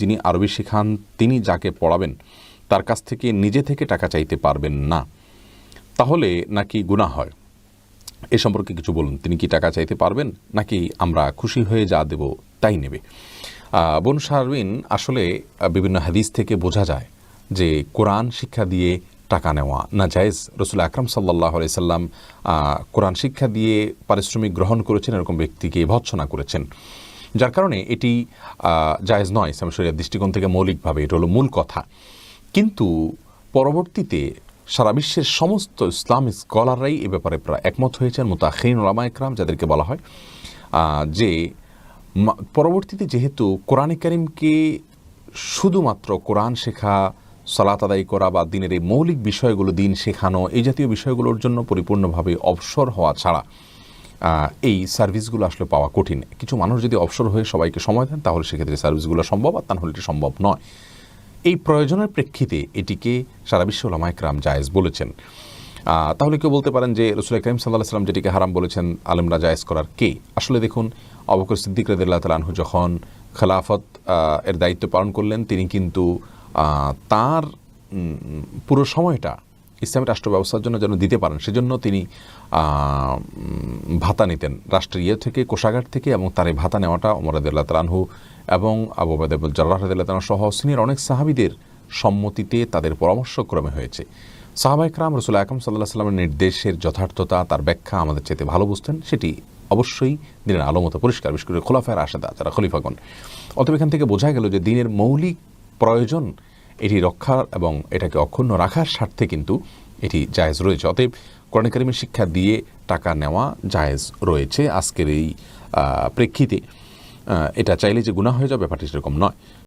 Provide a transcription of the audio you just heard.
যিনি আরবি শেখান, তিনি যাকে পড়াবেন, তার কাছ থেকে নিজে থেকে টাকা চাইতে পারবেন না। তাহলে নাকি গুনাহ হয়? এ সম্পর্কে কিছু বলুন। তিনি কি টাকা চাইতে পারবেন, নাকি আমরা খুশি হয়ে যা দেব তাই নেবে? বোন শারবিন আসলে বিভিন্ন হাদিস থেকে বোঝা যায় যে কোরআন শিক্ষা দিয়ে টাকা নেওয়া না জায়েজ। রসুল আকরাম সাল্লাহ সাল্লাম কোরআন শিক্ষা দিয়ে পারিশ্রমিক গ্রহণ করেছেন, এরকম ব্যক্তিকে ভৎসনা করেছেন। যার কারণে এটি জায়েজ নয় ইসলাম শরিয়ার দৃষ্টিকোণ থেকে মৌলিকভাবে, এটা হলো মূল কথা। কিন্তু পরবর্তীতে সারা বিশ্বের সমস্ত ইসলামিক স্কলাররাই এ ব্যাপারে প্রায় একমত হয়েছেন মোতাখিন ওলামা একরাম, যাদেরকে বলা হয় যে পরবর্তীতে যেহেতু কোরআন করিমকে শুধুমাত্র কোরআন শেখা, সালাত আদায় করা বা দিনের এই মৌলিক বিষয়গুলো, দিন শেখানো, এই জাতীয় বিষয়গুলোর জন্য পরিপূর্ণভাবে অবসর হওয়া ছাড়া এই সার্ভিসগুলো আসলে পাওয়া কঠিন। কিছু মানুষ যদি অবসর হয়ে সবাইকে সময় দেন, তাহলে সেক্ষেত্রে সার্ভিসগুলো সম্ভব, আর তা নাহলে এটি সম্ভব নয়। এই প্রয়োজনের প্রেক্ষিতে এটিকে সারা বিশ্ব ওলামাইকরাম জায়েজ বলেছেন। তাহলে কেউ বলতে পারেন যে, রসুল করিম সাল্লাহ সাল্লাম যেটিকে হারাম বলেছেন, আলেমরা জায়েজ করার কে? আসলে দেখুন অবকর সিদ্দিক রদুল্লাহ তালাহু যখন খেলাফত এর দায়িত্ব পালন করলেন, তিনি কিন্তু তার পুরো সময়টা ইসলামের রাষ্ট্র ব্যবস্থার জন্য যেন দিতে পারেন, সেজন্য তিনি ভাতা নিতেন। রাষ্ট্রের ইয়ে থেকে, কোষাগার থেকে এবং তার এই ভাতা নেওয়াটা অমরাদুল্লাহ তালানহু এবং আবু বাদেবুল জাল্লাহ রদুল্লাহ তালাহ সহ সিনিয়র অনেক সাহাবিদের সম্মতিতে তাদের পরামর্শক্রমে হয়েছে। সাহাবাইকরাম রসুল আকরম সাল্লাহ সাল্লামের নির্দেশের যথার্থতা, তার ব্যাখ্যা আমাদের চেতে ভালো বুঝতেন, সেটি অবশ্যই দিনের আলোমতো পরিষ্কার, বিশেষ করে খোলাফায়ের আশেদা যারা খলিফাগণ। অতএব এখান থেকে বোঝা গেল যে দিনের মৌলিক প্রয়োজন এটি রক্ষা এবং এটাকে অক্ষুণ্ণ রাখার স্বার্থে কিন্তু এটি জায়েজ রয়েছে। অতএব কোরআন শিক্ষা দিয়ে টাকা নেওয়া জায়েজ রয়েছে আজকের এই প্রেক্ষিতে। এটা চাইলে যে গুণা হয়ে যাওয়া ব্যাপারটি সেরকম নয়।